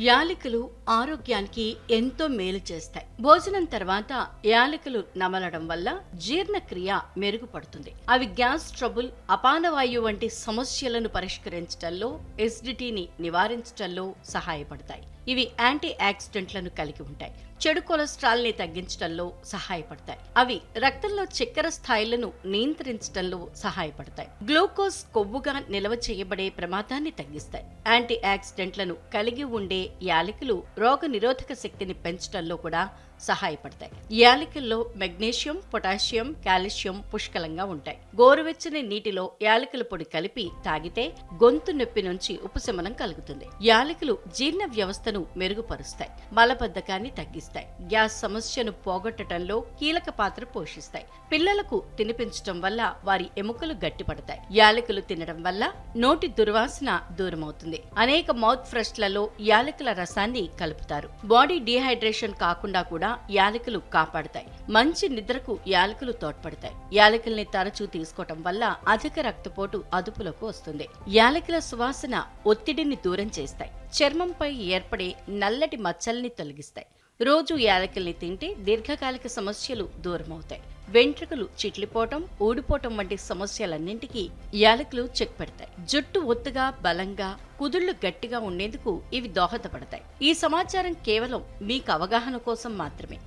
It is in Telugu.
యాలకులు ఆరోగ్యానికి ఎంతో మేలు చేస్తాయి. భోజనం తర్వాత యాలకులు నమలడం వల్ల జీర్ణక్రియ మెరుగుపడుతుంది. అవి గ్యాస్ ట్రబుల్ అపానవాయు వంటి సమస్యలను పరిష్కరించడంలో ఎసిడిటీని నివారించడంలో సహాయపడతాయి. ఇవి యాంటీ ఆక్సిడెంట్లను కలిగి ఉంటాయి. చెడు కొలెస్ట్రాల్ని తగ్గించడంలో సహాయపడతాయి. అవి రక్తంలో చక్కెర స్థాయిలను నియంత్రించడంలో సహాయపడతాయి. గ్లూకోజ్ కొవ్వుగా నిల్వ చేయబడే ప్రమాదాన్ని తగ్గిస్తాయి. యాంటీ ఆక్సిడెంట్లను కలిగి ఉండే యాలకులు రోగ నిరోధక శక్తిని పెంచడంలో కూడా సహాయపడతాయి. యాలకుల్లో మెగ్నీషియం పొటాషియం కాల్షియం పుష్కలంగా ఉంటాయి. గోరువెచ్చని నీటిలో యాలకుల పొడి కలిపి తాగితే గొంతు నొప్పి నుంచి ఉపశమనం కలుగుతుంది. యాలకులు జీర్ణ వ్యవస్థను మెరుగుపరుస్తాయి మలబద్ధకాన్ని తగ్గిస్తాయి గ్యాస్ సమస్యను పోగొట్టడంలో కీలక పాత్ర పోషిస్తాయి. పిల్లలకు తినిపించడం వల్ల వారి ఎముకలు గట్టిపడతాయి. యాలకులు తినడం వల్ల నోటి దుర్వాసన దూరమవుతుంది. అనేక మౌత్ ఫ్రెష్లలో యాలకుల రసాన్ని కలుపుతారు. బాడీ డీహైడ్రేషన్ కాకుండా కూడా కూడా యాలకులు కాపాడతాయి. మంచి నిద్రకు యాలకులు తోడ్పడతాయి. యాలకుల్ని తరచూ తీసుకోవటం వల్ల అధిక రక్తపోటు అదుపులోకి వస్తుంది. యాలకుల సువాసన ఒత్తిడిని దూరం చేస్తాయి. చర్మంపై ఏర్పడే నల్లటి మచ్చల్ని తొలగిస్తాయి. రోజు యాలకుల్ని తింటే దీర్ఘకాలిక సమస్యలు దూరమవుతాయి. వెంట్రుకలు చిట్లిపోవటం ఊడిపోవటం వంటి సమస్యలన్నింటికీ యాలకులు చెక్ పెడతాయి. జుట్టు ఒత్తుగా బలంగా కుదుళ్ళు గట్టిగా ఉండేందుకు ఇవి దోహదపడతాయి. ఈ సమాచారం కేవలం మీకు అవగాహన కోసం మాత్రమే.